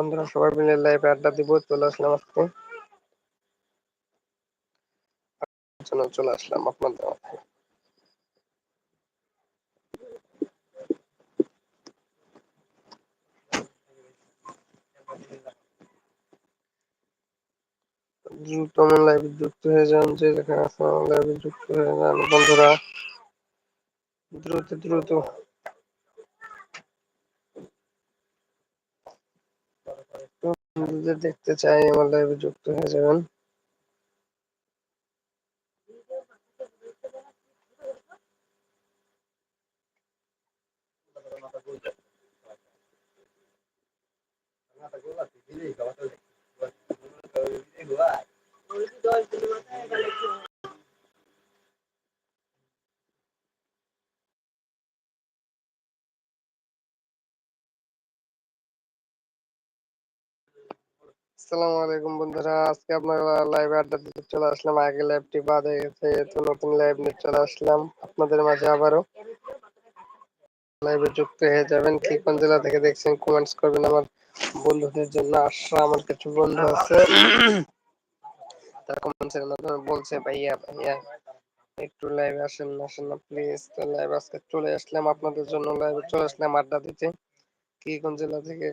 বন্ধুরা, সবাই মিলে লাইভে আড্ডা দিব, চলে আসলাম আজকে। চলে আসলাম আপনাদের মাঝে। দ্রুত আমার লাইভে যুক্ত হয়ে যান, যে যেখানে আছেন লাইভে যুক্ত হয়ে যান। বন্ধুরা, দ্রুত দ্রুত। বন্ধুদের দেখতে চাই আমার লাইভে যুক্ত হয়ে যাবেন। আসসালামু আলাইকুম বন্ধুরা, আজকে আপনারা লাইভে আড্ডা দিতে চলে আসলাম। আগে লাইভটি বাদ হয়ে গেছে তো নতুন লাইভ নিয়ে চলে আসলাম। আপনাদের মাঝে আবারও লাইভে যুক্ত হয়ে যাবেন। কি কোন জেলা থেকে দেখছেন কমেন্টস করবেন আমার বন্ধুদের জন্য। আসা আমার কিছু বন্ধু আছে। তারা কমেন্টসের মাধ্যমে বলছে, ভাইয়া ভাইয়া, একটু লাইভে আসেন না আসেন না প্লিজ তো লাইভ আজকে চলে আসলাম। আপনাদের জন্য লাইভে চলে আসলাম আড্ডা দিতে। কি কোন জেলা থেকে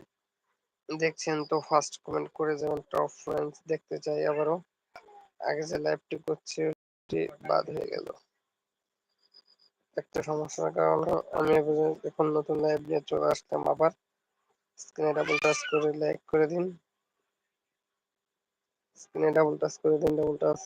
দেখছেন তো ফার্স্ট কমেন্ট করে যাবেন টপ ফ্রেন্ডস দেখতে চাই আবারও। আগে যে লাইভটি করছি, ওটি বাদ হয়ে গেল। একটা সমস্যার কারণে আমি এখন নতুন লাইভ নিয়ে চলে আসলাম আবার। স্ক্রিনে ডাবল টাচ করে লাইক করে দিন। স্ক্রিনে ডাবল টাচ করে দিন ডাবল টাচ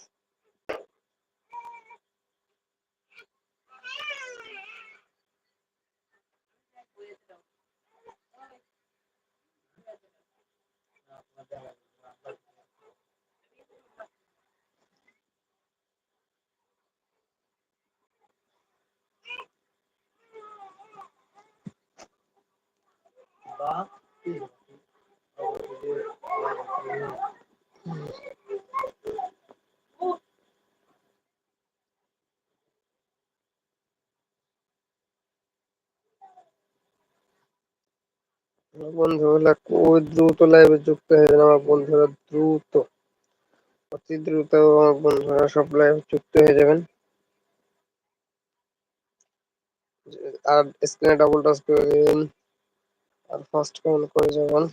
বন্ধুরা খুব দ্রুত লাইভে যুক্ত হয়ে যান আমার বন্ধুরা দ্রুত, অতি দ্রুত আমার বন্ধুরা সব লাইভে যুক্ত হয়ে যাবেন। আর স্ক্রিনে ডাবল টাচ করে দিন। আর ফার্স্ট কমেন্ট করে যাবেন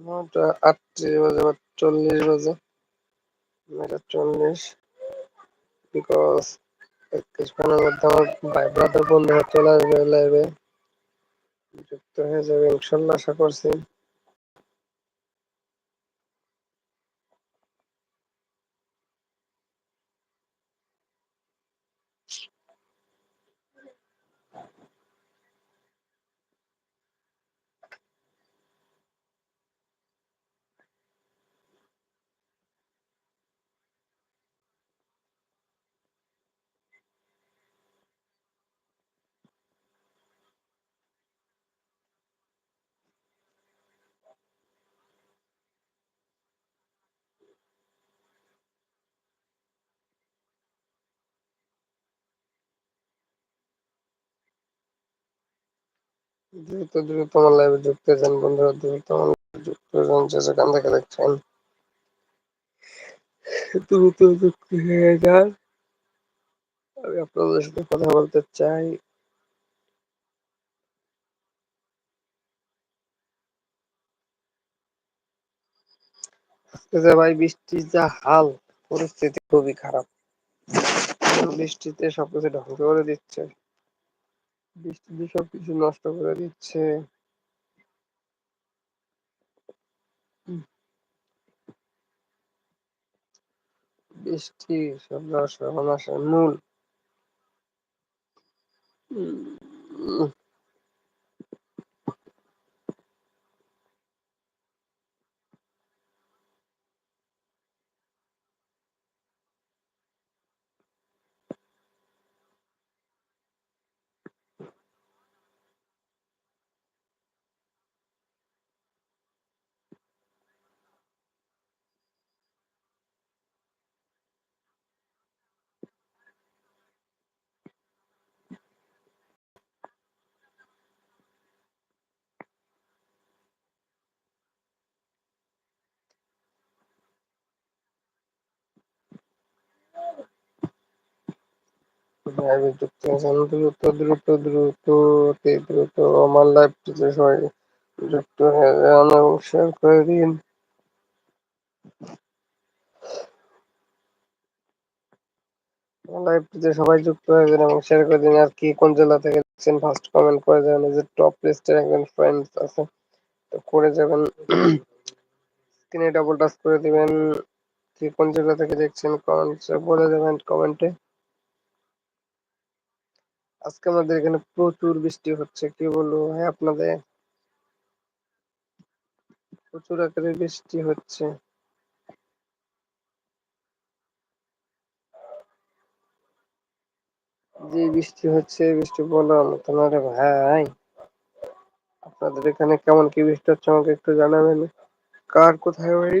নটা আটত্রিশ বাজে বা চল্লিশ বাজে। চল্লিশ। বিকজ কিছুক্ষণের মধ্যে আমার ভাই ব্রাদার বন্ধুরা চলে আসবে লাইভে যুক্ত হয়ে যাবে, ইনশাল্লাহ আশা করছি। দ্রুত দ্রুত লাইভে যুক্ত হয়ে যান বন্ধুরা, দ্রুত এ যুক্ত হয়ে যান, যে যেখান থেকে দেখছেন। দ্রুত যুক্ত হয়ে যান। আমি আপনাদের সাথে কথা বলতে চাই। ভাই বৃষ্টির যা হাল, পরিস্থিতি খুবই খারাপ। বৃষ্টিতে সবকিছু ধ্বংস করে দিচ্ছে। বৃষ্টিতে সবকিছু নষ্ট করে দিচ্ছে। বৃষ্টি সব সর্বনাশের মূল। যুক্ত দ্রুত দ্রুত দ্রুত দ্রুত আমার লাইভটিতে সবাই যুক্ত হয়ে যান এবং শেয়ার করে দিন লাইভটিতে সবাই যুক্ত হয়ে যান এবং শেয়ার করে দিন আর কি কোন জেলা থেকে দেখছেন ফার্স্ট কমেন্ট করে যাবেন যে টপ লিস্টের একজন ফ্রেন্ডস আছে তো করে যাবেন স্ক্রিনে ডাবল টাচ করে দিবেন কি কোন জেলা থেকে দেখছেন কমেন্টসে বলে যাবেন কমেন্টে আজকে আমাদের এখানে প্রচুর বৃষ্টি হচ্ছে, কি বলব ভাই আপনাদের? প্রচুর আকারে বৃষ্টি হচ্ছে। যে বৃষ্টি হচ্ছে বৃষ্টি বলার মতো না রে ভাই। আপনাদের এখানে কেমন কি বৃষ্টি হচ্ছে আমাকে একটু জানাবেন? কার কোথায় বাড়ি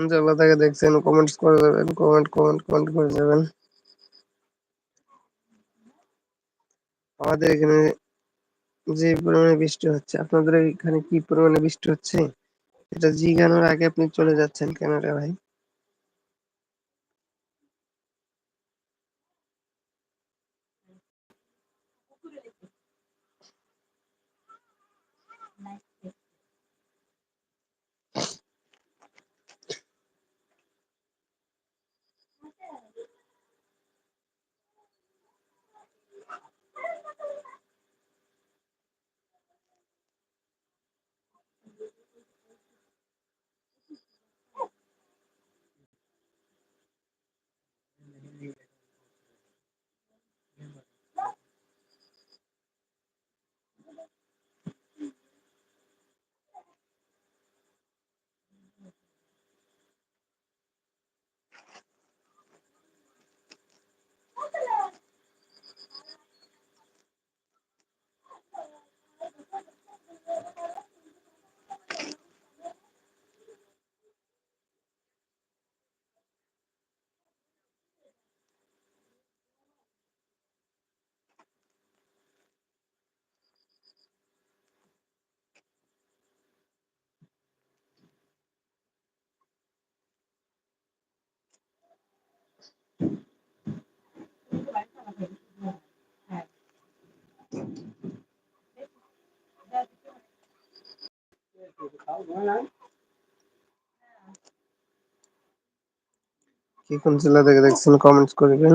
কোন জেলা থেকে দেখছেন কমেন্টস করে যাবেন কমেন্ট কমেন্ট কমেন্ট করে যাবেন। আমাদের এখানে যে পরিমাণে বৃষ্টি হচ্ছে, আপনাদের এখানে কি পরিমাণে বৃষ্টি হচ্ছে? এটা জিগানোর আগে আপনি চলে যাচ্ছেন কেন রে ভাই কি কোন জেলা থেকে দেখছেন? কমেন্টস করবেন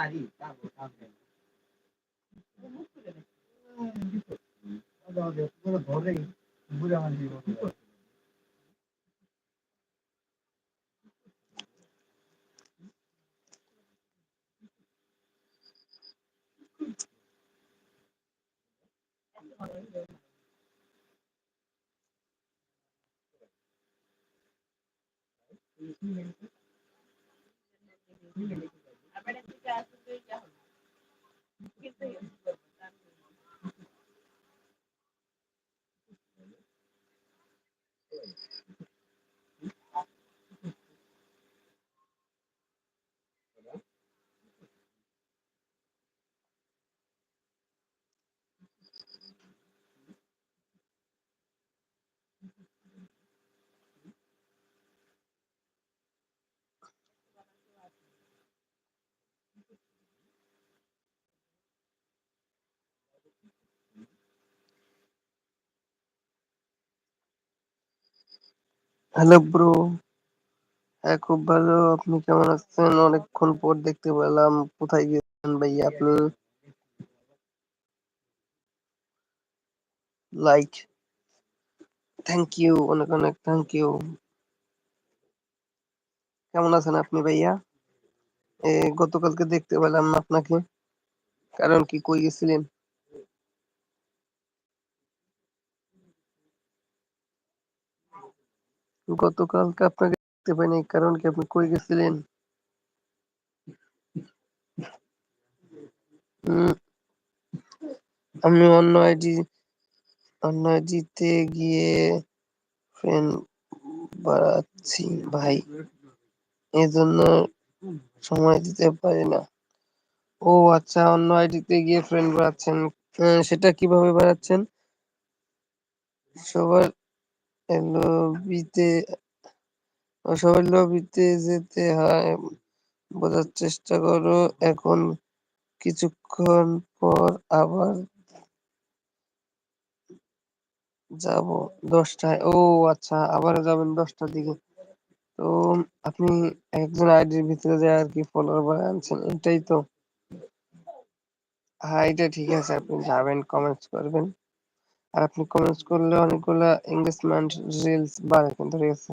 말이 있다고 하면 그거는 노래 무량한 이유 Thank you. see you. Hello bro হ্যাঁ খুব ভালো। আপনি কেমন আছেন? অনেকক্ষণ পর দেখতে পেলাম। কোথায় গেছেন ভাইয়া আপনি? লাইক থ্যাংক ইউ অনেক অনেক থ্যাংক ইউ কেমন আছেন আপনি ভাইয়া? গতকালকে দেখতে পেলাম না আপনাকে। কারণ কি, কই গেছিলেন? গতকালকে আপনাকে দেখতে পাইনি কারণ কি আপনি কই গেছিলেন? আমি অন্য আইডি, অন্য আইডিতে গিয়ে ফ্রেন্ড বাড়াচ্ছি ভাই। এজন্য সময় দিতে পারি না। ও আচ্ছা অন্য আইডিতে গিয়ে ফ্রেন্ড বাড়াচ্ছেন। সেটা কীভাবে বাড়াচ্ছেন? সবার সবার লবিতে যেতে হয়। বোঝার চেষ্টা করো, এখন কিছুক্ষণ পর আবার যাব দশটায়। ও আচ্ছা আবার যাবেন দশটার দিকে। তো আপনি একজন আইডির ভিতরে যায় আর কি ফলোয়ার বাড়ায় আনছেন, এটাই তো। হ্যাঁ এটা ঠিক আছে, আপনি যাবেন কমেন্টস করবেন। আর আপনি কমেন্টস করলে অনেকগুলো এঙ্গেজমেন্ট রিলস বাড়ে, কিন্তু ঠিক আছে।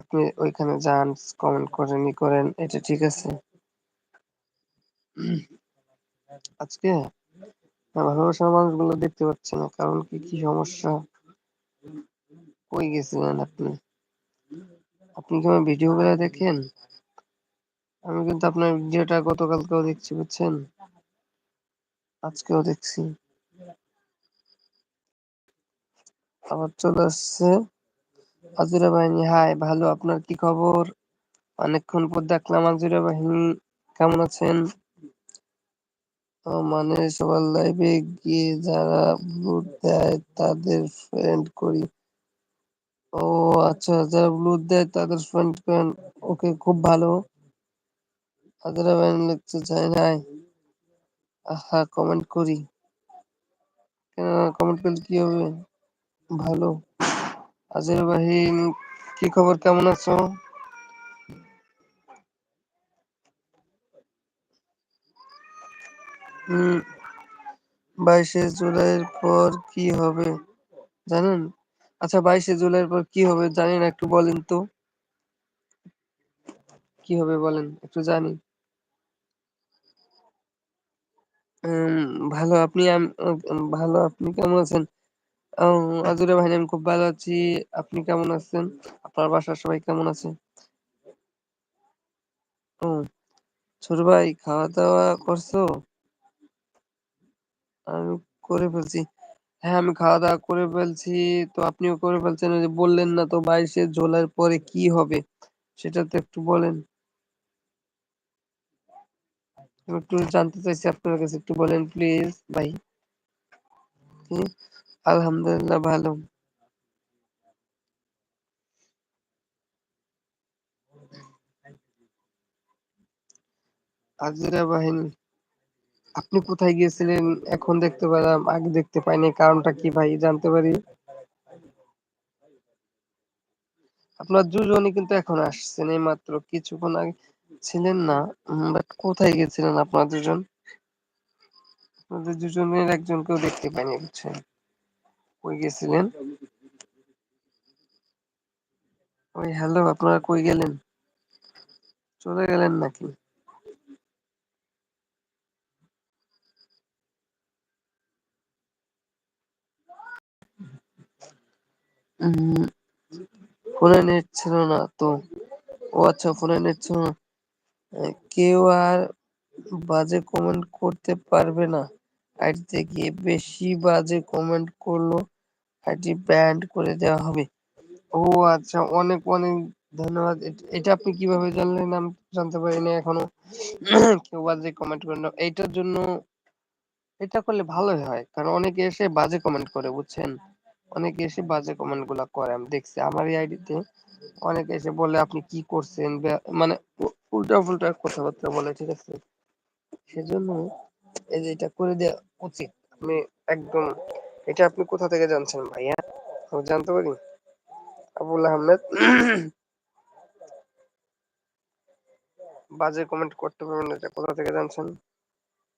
আপনি ওইখানে যান কমেন্ট করেন, ই করেন, এটা ঠিক আছে। আজকে ভালোবাসার মানুষগুলো দেখতে পাচ্ছি না, কারণ কি কি সমস্যা? কই গেছিলেন আপনি? আপনি কি আমার ভিডিও গুলো দেখেন? আমি কিন্তু আপনার ভিডিওটা গতকালকেও দেখছি, বুঝছেন? আজকেও দেখছি। আবার চলে আসছে। আজুরা বাহিনী, হাই, ভালো, আপনার কি খবর? অনেকক্ষণ পর দেখলাম আজুরা বাহিনী কেমন আছেন? মানে সবার লাইভে গিয়ে যারা ব্লু দেয় তাদের ফ্রেন্ড করি। ও আচ্ছা যারা ব্লু দেয় তাদের ফ্রেন্ড করেন ওকে খুব ভালো। আজুরা বাহিনী লিখতে চাই নাই আহা কমেন্ট করি। কেন কমেন্ট করলে কি হবে? ভালো। আজের বাহিন কি খবর? কেমন আছো? বাইশে জুলাইয়ের পর কি হবে জানেন? আচ্ছা বাইশে জুলাইয়ের পর কি হবে জানেন একটু বলেন তো। কি হবে বলেন, একটু জানি। ভালো, আপনি ভালো, আপনি কেমন আছেন? আজুরে ভাই আমি খুব ভালো আছি। আপনি কেমন আছেন? আপনার বাসার সবাই কেমন আছে? ও ছোট ভাই খাওয়া দাওয়া করছ? আমি করে ফেলছি। হ্যাঁ আমি খাওয়া দাওয়া করে ফেলছি। তো আপনিও করে ফেলছেন। ওই যে বললেন না তো বাইশে জুলাইয়ের পরে কি হবে? সেটা তো একটু বলেন। আমি একটু জানতে চাইছি আপনার কাছে একটু বলেন প্লিজ ভাই। জি, আলহামদুলিল্লাহ ভালো। বাহিনী। আপনি কোথায় গিয়েছিলেন? এখন দেখতে পেলাম, আগে দেখতে পাইনি। কারণটা কি ভাই জানতে পারি? আপনার দুজনই কিন্তু এখন আসছেন এইমাত্র কিছুক্ষণ আগে ছিলেন না। বাট কোথায় গেছিলেন আপনারা দুজন? আপনাদের দুজনের একজনকেও দেখতে পাইনি বুঝছেন? কই গেছিলেন? ওই হ্যালো, আপনারা কই গেলেন? চলে গেলেন নাকি? ফোনে নেট ছিল না তো। ও আচ্ছা ফোনে নেট ছিল না। কেউ আর বাজে কমেন্ট করতে পারবে না আইডিতে গিয়ে। বেশি বাজে কমেন্ট করল আইডি ব্যান্ড করে দেওয়া হবে। ও আচ্ছা অনেক, অনেক ধন্যবাদ। এটা আপনি কীভাবে জানলেন? আমি জানতে পারিনি এখনও। কেউ বাজে কমেন্ট করে না। এইটার জন্য এটা করলে ভালোই হয়। কারণ অনেকে এসে বাজে কমেন্ট করে বুঝছেন? অনেকে এসে বাজে কমেন্টগুলা করে আমি দেখছি। আমার এই আইডিতে অনেকে এসে বলে আপনি কি করছেন? মানে উ উল্টা-ফুল্টা কথাবার্তা বলে, ঠিক আছে? সেজন্য এই যে এটা করে দেওয়া উচিত। আমি একদম এটা আপনি কোথা থেকে জানছেন ভাইয়া? আমি জানতে পারি? আবুল আহমেদ। বাজে কমেন্ট করতে পারবেন এটা কোথা থেকে জানছেন?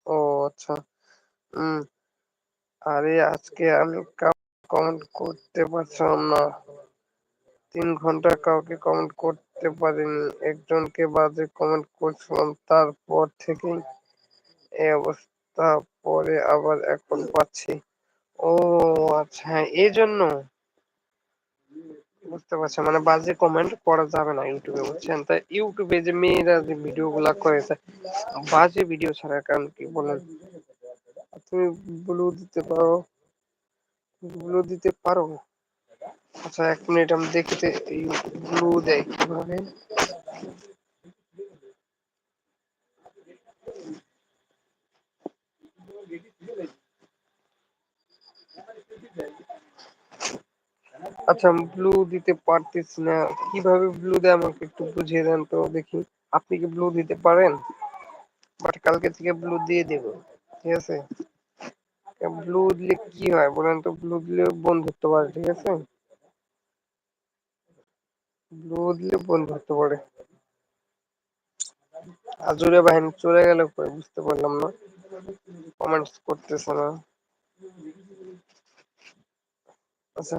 ও আচ্ছা। উম, আরে আজকে আমি কমেন্ট করতে পারছিলাম না। তিন ঘণ্টা কাউকে কমেন্ট করতে পারিনি। একজনকে বাজে কমেন্ট করছিলাম। তারপর থেকেই এই অবস্থা। পরে আবার এখন পাচ্ছি। ও আচ্ছা এই জন্য বুঝতে পারছি। মানে বাজে কমেন্ট করা যাবে না ইউটিউবে, বুঝছেন? তাই এ যে মেয়েরা যে ভিডিও গুলা করে বাজে ভিডিও ছাড়া কারণ কি বলেন? তুমি ব্লু দিতে পারো। ব্লু দিতে পারো? আচ্ছা এক মিনিট আমি দেখতে ব্লু দেয় কীভাবে? আচ্ছা ব্লু দিতে পারতেছি না। কীভাবে ব্লু দেয় আমাকে একটু বুঝিয়ে দেন তো দেখি। আপনি কি ব্লু দিতে পারেন? বাট কালকে থেকে ব্লু দিয়ে দিব। ঠিক আছে? ব্লু দিলে কি হয় বলেন তো? ব্লু দিলে বন্ধ বন্ধুত্ব বাড়ে, ঠিক আছে? ব্লু দিলে বন্ধ বন্ধুত্ব বাড়ে। আজুরে বাহিনী চলে গেল বুঝতে পারলাম না। কমেন্টস করতেছে না। আচ্ছা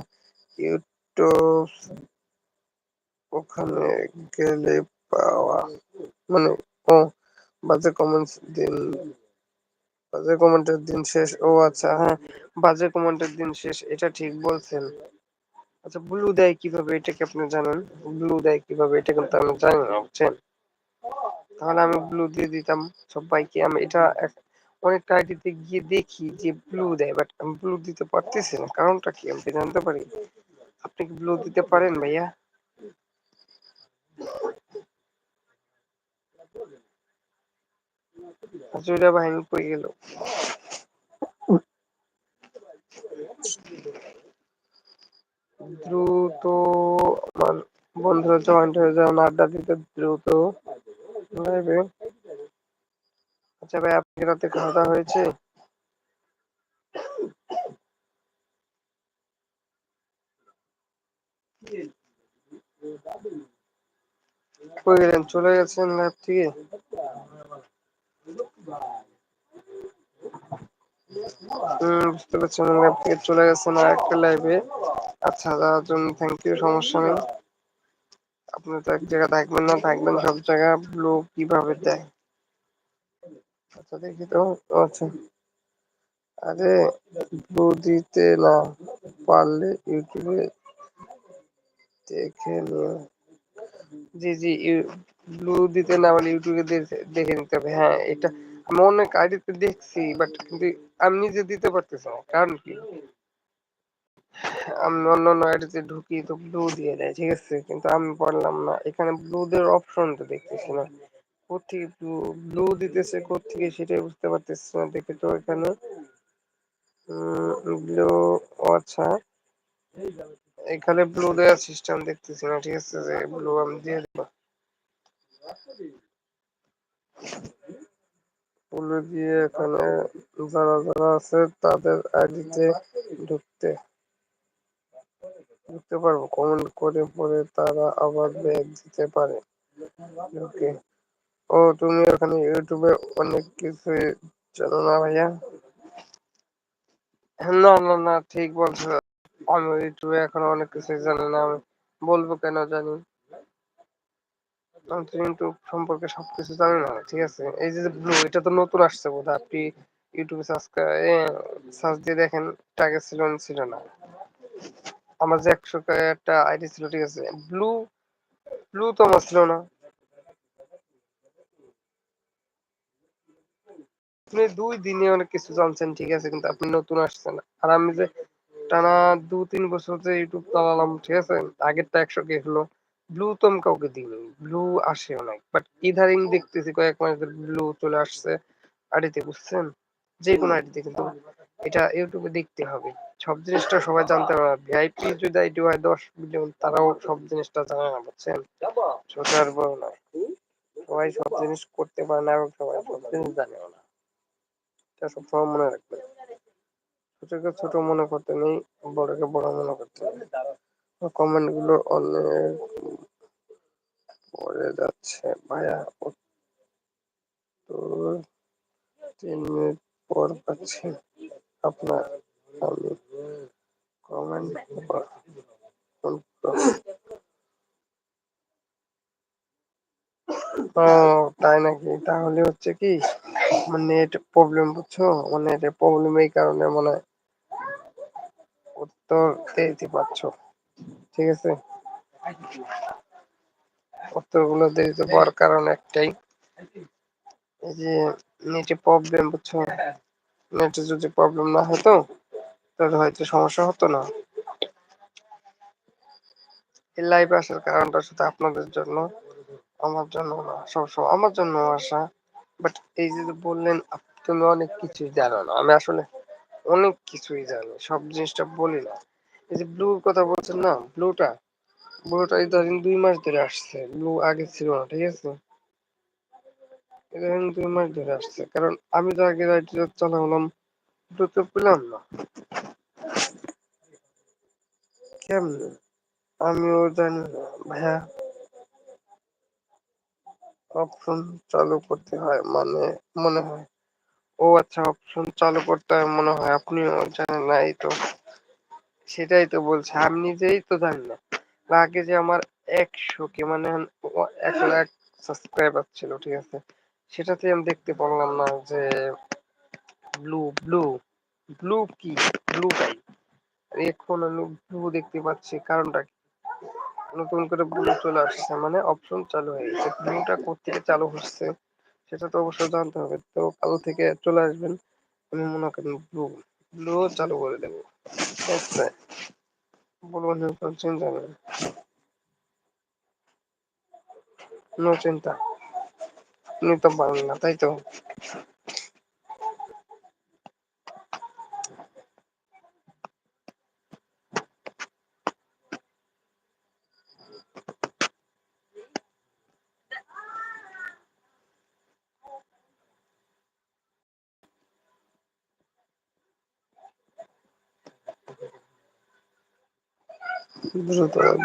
ইউটিউব ওখানে গেলে পাওয়া মানে ও বাজে কমেন্টস দিন বাজে কমেন্টের দিন শেষ। ও আচ্ছা হ্যাঁ, বাজে কমেন্টের দিন শেষ। এটা ঠিক বলছেন। আচ্ছা ব্লু দেয় কীভাবে এটাকে আপনি জানেন? ব্লু দেয় কীভাবে এটা কিন্তু আমি জানি না বুঝছেন? তাহলে আমি ব্লু দিয়ে দিতাম সব্বাইকে। আমি এটা অনেকটা আইডিতে গিয়ে দেখি যে ব্লু দেয়। বাট আমি ব্লু দিতে পারতেছি না। কারণটা কি আমি কি জানতে পারি? আপনি কি ব্লু দিতে পারেন ভাইয়া? হাজুরা বাহিনী কই গেল? দ্রুত আমার বন্ধুরা জয়েন্ট হয়ে যান, আড্ডা দিতে দ্রুত লাইভে। আচ্ছা ভাই আপনার রাতে খাওয়া দাওয়া হয়েছে? চলে গেছেন লাইভ থেকে? বুঝতে পারছি উনি লাইভ থেকে চলে গেছেন আরেকটা লাইভে। আচ্ছা যাওয়ার জন্য থ্যাংক ইউ সমস্যা নেই। আপনি তো এক জায়গায় থাকবেন না, থাকবেন সব জায়গায়। ব্লু কীভাবে দেয়? আচ্ছা দেখি তো। ও আচ্ছা। আরে ব্লু না পারলে ইউটিউবে দেখে নিও। জি, জি ব্লু দিতে না পারলে ইউটিউবে দেখে নিতে হবে। হ্যাঁ, এটা আমি অনেক আইডিতে দেখছি বাট কিন্তু আমি নিজে দিতে পারতেছি না। কারণ কি? আমি অন্যান্য আইডিতে ঢুকি তো ব্লু দিয়ে দেয়, ঠিক আছে? কিন্তু আমি পারলাম না। এখানে ব্লু দেওয়ার অপশন তো দেখতেছি না। কোত্থেকে ব্লু দিতেছে কোত্থেকে সেটাই বুঝতে পারতেছি না। দেখি তো এখানে ব্লু আচ্ছা। এখানে ব্লু দেওয়ার সিস্টেম দেখতেছি না, ঠিক আছে? যে ব্লু আমি দিয়ে দেবো। ব্লু দিয়ে এখানে যারা যারা আছে তাদের আইডিতে ঢুকতে ঢুকতে পারব। কমেন্ট করে পরে তারা আবার ব্যাগ দিতে পারে। ওকে ও, তুমি ওখানে ইউটিউবে অনেক কিছু জানো না ভাইয়া? না না না, ঠিক বলছো। আমি ইউটিউবে এখন অনেক কিছুই জানি না, আমি বলব কেন জানি? আমি ইউটিউব সম্পর্কে সবকিছু জানি না, ঠিক আছে? এই যে ব্লু এটা তো নতুন আসছে বোধহয়, আপনি ইউটিউবে সার্চ সার্চ দিয়ে দেখেন এটা ছিল না ছিল না। আমার যে একশো একটা আইডি ছিল, ঠিক আছে? ব্লু ব্লু তো আমার ছিল না। আপনি দুই দিনে অনেক কিছু জানছেন, ঠিক আছে, কিন্তু আপনি নতুন আসছেন। আর আমি যে টানা দু তিন বছর যে ইউটিউব চালালাম, ঠিক আছে, আগেরটা একশো কে হলো ব্লু তো আমি কাউকে দিইনি ব্লু আসে অনেক বাট ইদারিং দেখতেছি কয়েক মাস ধরে ব্লু চলে আসছে, আইডিতে, বুঝছেন? যে কোনো আইডিতে, কিন্তু এটা ইউটিউবে দেখতে হবে। সব জিনিসটা সবাই জানতে পারে ভিআইপি যদি আইডি হয়, দশ মিলিয়ন তারাও সব জিনিসটা জানে না, বুঝছেন? ছোট আর বড় নয় সবাই সব জিনিস করতে পারে না এবং সবাই সব জিনিস জানেও না। এটা সবসময় মনে রাখবেন ছোটকে ছোট মনে করতে নেই, বড়কে বড় মনে করতে নেই। কমেন্টগুলো অনেক পড়ে যাচ্ছে ভাইয়া। উত্তর তিন মিনিট পর পাচ্ছি আপনার আমি কমেন্ট ও, তাই নাকি? তাহলে হচ্ছে কি আমার নেট প্রবলেম বুঝছ? আমার নেটের প্রবলেম এই কারণে মনে হয় উত্তর দিতে পারছ, ঠিক আছে? উত্তরগুলো দিতে পারার কারণ একটাই, এই যে নেটে প্রবলেম বুঝছ? নেটে যদি প্রবলেম না হতো, তাহলে হয়তো সমস্যা হতো না। এই লাইভে আসার কারণটা শুধু আপনাদের জন্য, আমার জন্য না সবসময় আমার জন্য আসা। বাট এই যে বললেন, তুমি অনেক কিছুই জানো না। আমি আসলে অনেক কিছুই জানি, সব জিনিসটা বলি না। এই যে ব্লুর কথা বলছেন না ব্লুটা ব্লুটা ইদানিং দুই মাস ধরে আসছে। ব্লু আগে ছিল না, ঠিক আছে? ইদানিং দুই মাস ধরে আসছে। কারণ আমি তো আগে রাইড চালালাম ব্লু তো পেলাম না। কেমনে? আমিও জানি না, ভাইয়া। অপশন চালু করতে হয় মানে মনে হয়। ও আচ্ছা অপশন চালু করতে হয় মনে হয়। আপনিও জানেন না, এই তো। সেটাই তো বলছি। আমি নিজেই তো জানি না। আগে যে আমার একশো কে মানে এক লাখ সাবস্ক্রাইবার ছিল, ঠিক আছে? সেটাতে আমি দেখতে পারলাম না যে ব্লু ব্লু ব্লু কি? ব্লু টাই এখন আমি ব্লু দেখতে পাচ্ছি, কারণটা কি? নতুন করে ব্লু চলে আসছে মানে অপশন চালু হয়ে গেছে। ব্লুটা কোথেকে চালু হচ্ছে, সেটা তো অবশ্যই জানতে হবে। তো কাল থেকে চলে আসবেন, আমি মনে করেন ব্লু ব্লু চালু করে দেবো। চিন্তা আপনি তো পারেন না, তাই তো?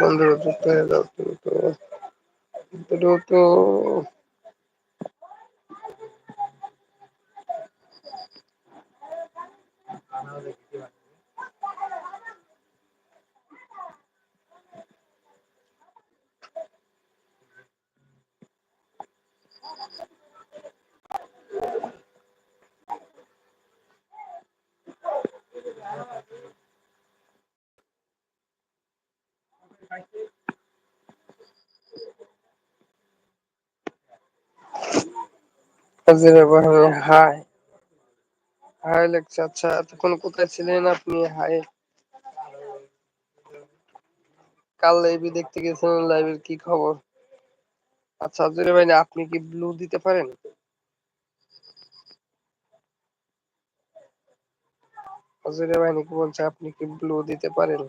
বন্ধুরা যুক্ত হয়ে যাও তো দ্রুত হাই হাই লেখছে আচ্ছা এতক্ষণ কোথায় ছিলেন আপনি? হাই কাল লাইভে দেখতে গেছিলেন লাইভের কি খবর? আচ্ছা আজুরে ভাই, আপনি কি ব্লু দিতে পারেন? আজুরে ভাই নাকি বলছে আপনি কি ব্লু দিতে পারেন?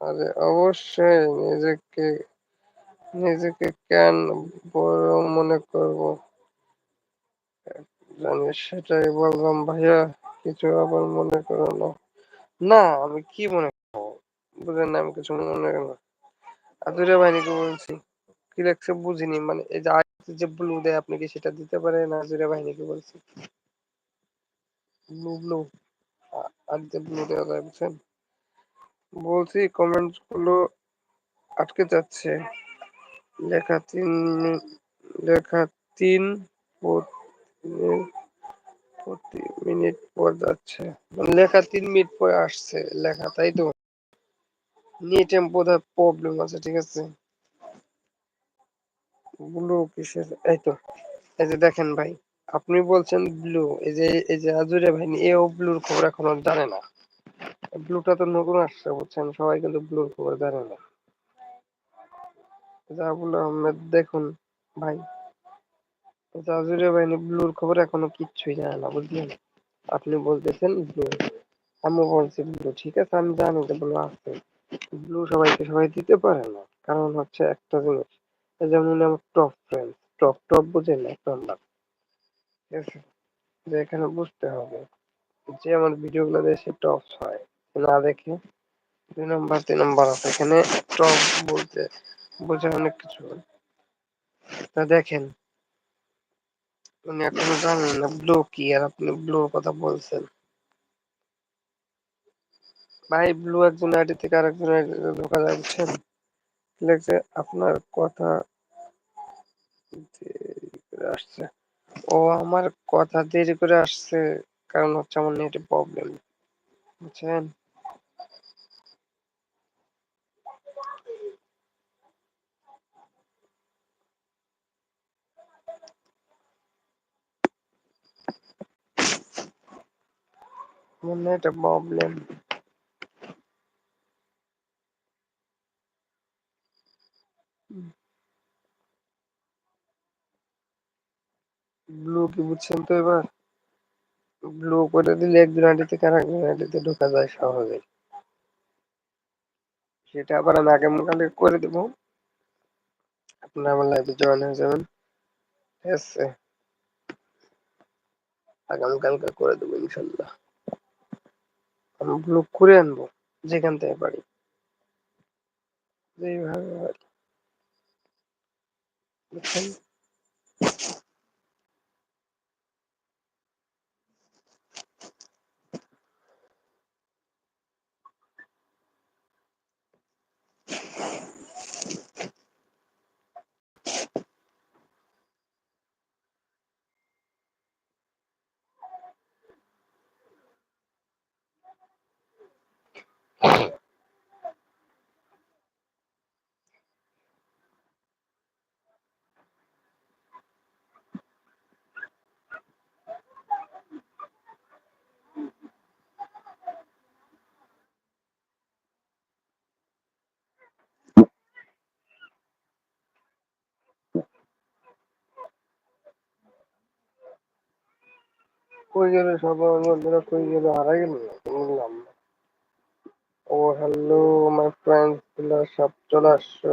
আরে অবশ্যই নিজেকে নিজেকে কেন বড় মনে করব? জানি সেটাই বললাম, ভাইয়া, কিছু আবার মনে করো না। না, আমি কি মনে করব? বুঝেন না, আমি কিছু মনে করব আদুরে বাহিনীকে বলছি, কি লাগছে বুঝিনি? মানে এই যে আগে যে ব্লু দেয়, আপনি কি সেটা দিতে পারেন? আজুরে বাহিনীকে বলছি। ব্লু ব্লু আর যে ব্লু দেওয়া যায়, বুঝছেন? বলছি কমেন্টগুলো আটকে যাচ্ছে। লেখা তিন লেখা তিন প্রতি মিনিট পর যাচ্ছে। মানে লেখা তিন মিনিট পরে আসছে লেখা, তাই তো? নেট বোধহয় প্রবলেম আছে, ঠিক আছে? ব্লু কিসের? এই তো, এই যে দেখেন ভাই, আপনি বলছেন ব্লু এই যে এই যে আজুরে ভাই, এও ব্লুর খবর এখনও জানে না। ব্লুটা তো নতুন আসছে, বুঝছেন? সবাই কিন্তু ব্লুর খবর জানে না। জাহাবুল আহমেদ, দেখুন ভাই। জাজুরে বাহিনী ব্লুর খবর এখনও কিচ্ছুই জানে না, বুঝলেন? আপনি বলতেছেন ব্লু আমি বলছি ব্লু ঠিক আছে? আমি জানি যে ব্লু আছে। ব্লু সবাইকে সবাই দিতে পারে না। কারণ হচ্ছে একটা জিনিস যেমন আমার টপ ফ্রেন্ড টপ টপ বুঝেন এক নাম্বার ঠিক আছে? যে এখানে বুঝতে হবে যে আমার ভিডিও গুলো দেখে টপ হয়। না দেখে। দুই নম্বর, তিন নম্বর আছে এখানে। টপ বলতে বোঝায় অনেক কিছু। তা দেখেন, উনি এখনও জানেন না ব্লু কি, আর আপনি ব্লুর কথা বলছেন। ভাই, ব্লু একজন আইডি থেকে আরেকজন আইডিতে ঢোকা যায় বুঝছেন লেগছে আপনার কথা আসছে। ও আমার কথা দেরি করে আসছে, কারণ হচ্ছে আমার নেটে প্রবলেম। বুঝছেন? আমার নেটে প্রবলেম ব্লু কি বুঝছেন তো এবার? ব্লু করে দিলে একজন আইডি থেকে আরেকজন আইডিতে ঢোকা যায় সহজে সেটা আবার আমি আগামীকালে করে দেবো। আপনারা আমার লাইভে জয়েন হয়ে যাবেন। ঠিক আছে? আগামীকালকে করে দেবো ইনশাল্লাহ। আমি ব্লু করে আনব যেখান থেকে পারি। যেইভাবে পারি কই গেলো সব আমার বন্ধুরা কই গেলো হারাই গেল? না ও হ্যালো মাই ফ্রেন্ডস সব চলে আসছো।